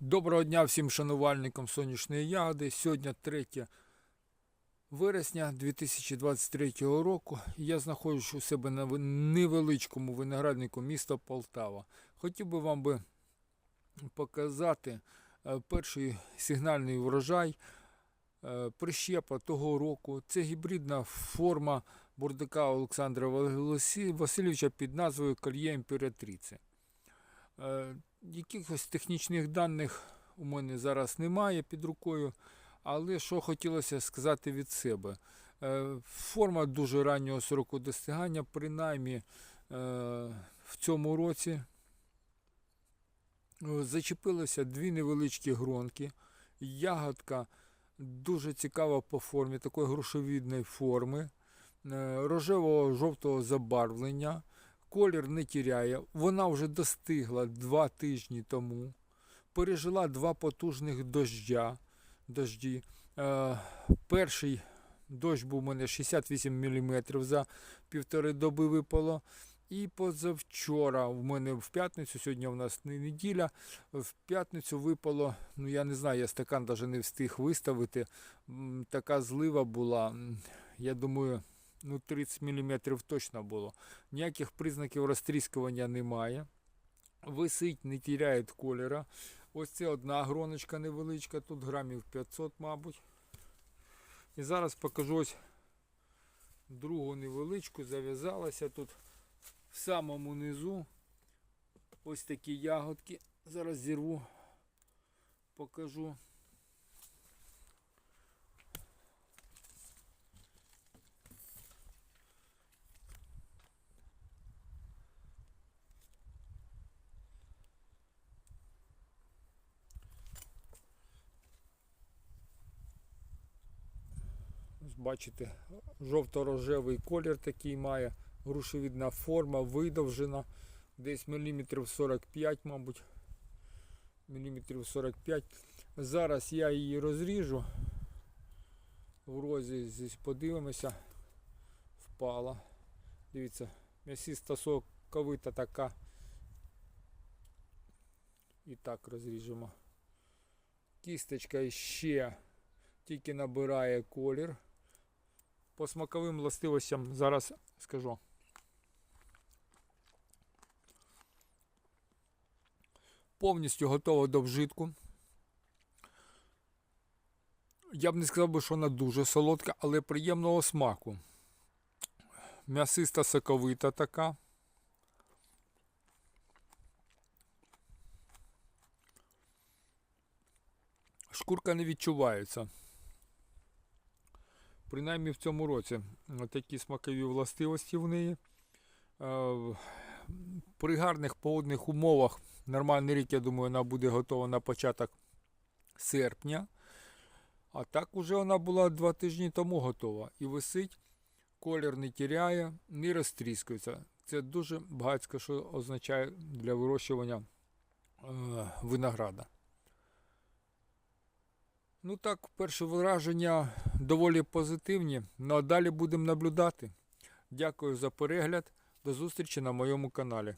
Доброго дня всім шанувальникам сонячної ягоди. Сьогодні 3 вересня 2023 року. Я знаходжусь у себе на невеличкому винограднику міста Полтава. Хотів би вам би показати е, перший сигнальний врожай е, прищепа того року. Це гібридна форма бурдака Олександра Васильовича під назвою Кольє імператриці. Е, Якихось технічних даних у мене зараз немає під рукою, але що хотілося сказати від себе. Е, Форма дуже раннього сроку достигання, принаймні е, в цьому році зачепилося дві невеличкі гронки. Ягодка дуже цікава по формі, такої грушовідної форми, рожево-жовтого забарвлення колір не тіряє. Вона вже достигла два тижні тому. Пережила два потужних дождя. дожді. Е, перший дощ був у мене 68 мм за півтори доби випало. І позавчора в мене в п'ятницю, сьогодні у нас не неділя, в п'ятницю випало, ну я не знаю, я стакан навіть не встиг виставити. Така злива була. Я думаю, ну 30 мм точно було. Ніяких признаків розтріскування немає. Висить, не тіряє кольора. Ось це одна гроночка невеличка, тут грамів 500, мабуть. І зараз покажу ось другу невеличку, зав'язалася тут в самому низу. Ось такі ягодки. Зараз зірву, покажу. Бачите, жовто-рожевий колір такий має, грушевидна форма, видовжена, десь міліметрів 45, мабуть. Міліметрів 45. Зараз я її розріжу. В розі здесь подивимося. Впала. Дивіться, м'ясиста соковита така. І так розріжемо. Кісточка ще тільки набирає колір. По смаковим властивостям зараз скажу. Повністю готова до вжитку. Я б не сказав би, що вона дуже солодка, але приємного смаку. М'ясиста соковита така. Шкурка не відчувається. Принаймні в цьому році такі смакові властивості в неї. Е, При гарних погодних умовах нормальний рік, я думаю, вона буде готова на початок серпня. А так уже вона була два тижні тому готова. І висить, колір не тіряє, не розтріскується. Це дуже багатсько, що означає для вирощування е, винограда. Ну так, перші враження доволі позитивні. Ну а далі будемо наблюдати. Дякую за перегляд. До зустрічі на моєму каналі.